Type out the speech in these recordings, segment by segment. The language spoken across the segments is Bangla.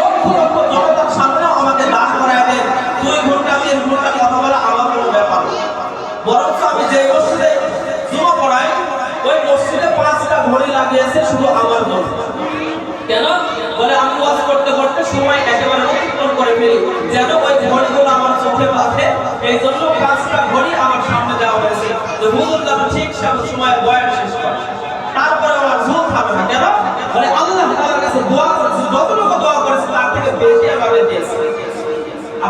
লক্ষ লক্ষ জনতার দেন। দুই ঘণ্টা, তিন ঘণ্টা কথা আমার ব্যাপার। বরঞ্চ যে মসজিদে জুমা ওই মসজিদে পাঁচটা ঘড়ি লাগিয়েছে শুধু আমার কেন? বলে আমি ওয়াজ করতে করতে সময় একেবারে ফেলি। যেন ওই ঘড়িগুলো আমার চোখে বাঁধে, এই জন্য পাঁচটা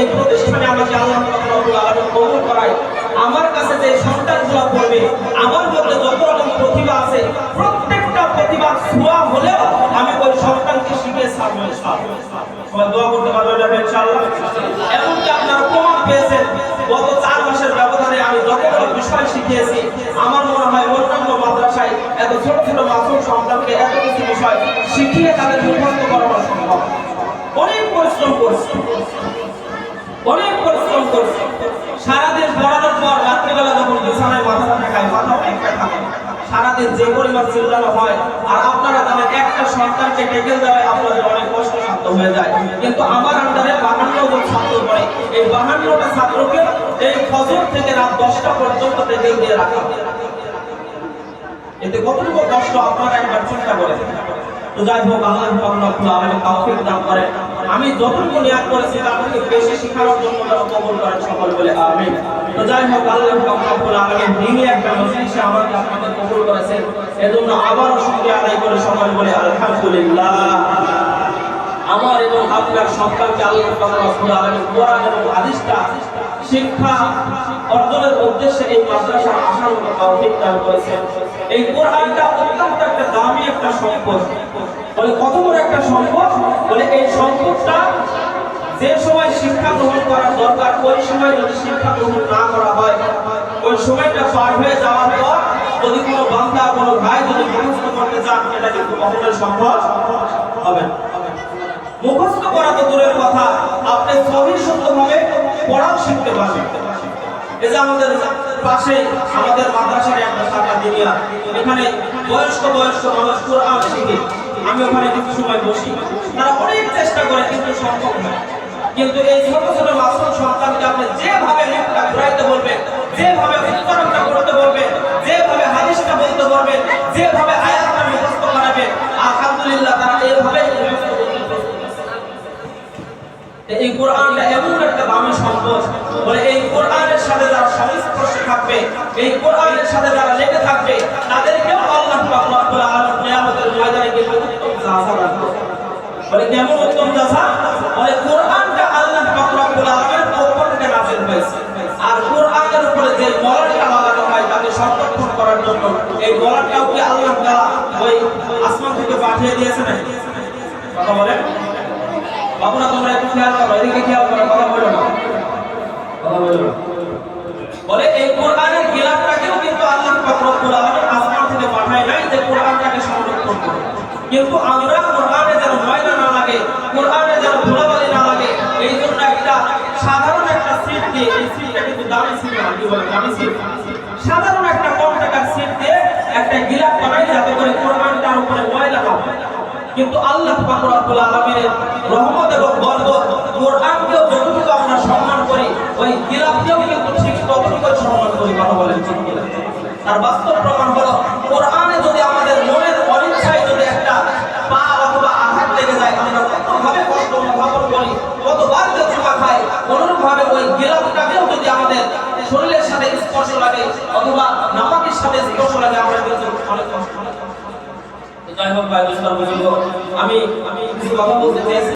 এই প্রতিষ্ঠানে আমাকে আল্লাহ আলামিন কবুল করায়। আমার কাছে যে সন্তানগুলো পড়বে, আমার মধ্যে যত রকম প্রতিভা আছে, প্রত্যেকটা প্রতিভা ছোঁয়া হলেও আমি ওই সন্তানকে শিখিয়ে ছাড়বো এমনকি আপনারা পেয়েছেন, গত চার মাসের ব্যবধানে আমি যতগুলো বিষয় শিখিয়েছি, আমার মনে হয় অন্যান্য মাদ্রাসায় এত ছোট ছোট মাসুম সন্তানকে এত বিষয় শিখিয়ে তাদের মুখস্থ করানো সম্ভব অনেক পরিশ্রম করছি অনেক পরিশ্রম করছি সারাদিন পড়ানোর পর রাত্রিবেলা যখন বিছানায় মাথা ঠেকায় মাথা একটা থাকে যে পরিমাণ হয়, আর আপনারা জানেন একটা সন্তানকে দেওয়ায় আপনাদের অনেক কষ্ট সাধ্য হয়ে যায়। কিন্তু আমার আন্ডারে ছাত্র পড়ে। এই বাহান্নটা ছাত্রকে এই ফজর থেকে রাত দশটা পর্যন্ত দিয়ে এতে কতটুকু কষ্ট, আপনারা একবার চিন্তা তো যাই হোক, আল্লাহ তৌফিক দান করেন। আমি যতটুকু নিয়াত করেছি তার থেকে বেশি শেখানোর জন্য কবুল করেন সকল বলে, আমিন। যাই হোক আল্লাহ রব্বুল একটা আবারও শুকরিয়া আদায় করে সকল বলে, আলহামদুলিল্লাহ। আমার এবং আপনার সন্তানকে আল্লাহ রাব্বুল আলামিন কোরআন এবং হাদিসটা শিক্ষা অর্জনের উদ্দেশ্যে এই মাদ্রাসা আসার মতো দান করেছেন। এই কোরআনটা অত্যন্ত একটা দামি একটা সম্পদ। বলে, কত বড় একটা সম্পদ? বলে, এই সম্পদটা শিক্ষা গ্রহণ করার দরকার ওই সময় যদি শিক্ষা গ্রহণ না করা হয় ওই সময়টা পার হয়ে যাওয়ার পর যদি কোনো বান্দা, কোনো ভাই যদি মুখস্থ করতে চান, এটা কিন্তু কখনোই সম্ভব হবে মুখস্থ করা তো দূরের কথা, আপনি সহি শুদ্ধভাবে পড়াও শিখতে পারবেন। এই যে আমাদের পাশে, আমাদের মাদ্রাসার একটা শাখা দিনিয়া, এখানে বয়স্ক বয়স্ক মানুষ কোরআন শিখে, আমি ওখানে কিছু সময় বসি। তারা অনেক চেষ্টা করে, কিন্তু সম্ভব নয়। কিন্তু এই ছোট ছোট মাসুম সন্তানকে আপনি যেভাবে মুখটা ঘুরাইতে বলবেন, যেভাবে উচ্চারণটা করতে বলবেন, যেভাবে হাদিসটা বলতে বলবেন, যেভাবে আয়াতটা মুখস্থ করাবেন, আলহামদুলিল্লাহ তারা এইভাবে। এই কোরআনটা এমন একটা দামি সম্পদ, বলে এই কোরআনের সাথে যারা সংস্পর্শে থাকবে, এই কোরআনের সাথে যারা লেগে থাকবে, তাদেরকেও আল্লাহ পাক রব্বুল ময়দানে গিয়ে উত্তম জাযা করবেন। বলে কেমন উত্তম জাযা বলে সংরক্ষণ করার জন্য এই মলাটটাও কি আল্লাহ তাআলা ওই আসমান থেকে পাঠিয়ে দিয়েছে নাকি? কথা বলেন। বাবুরা তোমরা একটু খেয়াল করো এদিকে খেয়াল করো কথা বলো না। কথা বলো না। বলে এই কোরআনের গিলাফটাকেও কিন্তু আল্লাহ পাক রব্বুল আলামিন আসমান থেকে পাঠায় নাই যে কোরআনটাকে সংরক্ষণ করে। কিন্তু আমরা কোরআনে যেন ময়লা না লাগে কোরআনে যেন ধুলাবালি না লাগে এই জন্য একটা সাধারণ একটা সিট দিয়ে এই সিটটা কিন্তু দামি সিট না কি বলে দামি সিট সাধারণ একটা কম টাকার সিট দিয়ে গিলাফ বানাই যাতে করে কোরআনটার উপরে ময়লা না কিন্তু আল্লাহ পাক রব্বুল আলামিনের রহমত এবং বরকত কোরআনকেও যতটুকু আমরা সম্মান করি, ওই গিলাফকেও কিন্তু ঠিক ততটুকু সম্মান করি, কথা বলেন ঠিক তার বাস্তব প্রমাণ হলো স্পর্শ লাগে অথবা নাপাকের সাথে স্পর্শ লাগে আমরা কিন্তু অনেক যাই হোক ভাই আমি আমি কিছু কথা বলতে চেয়েছি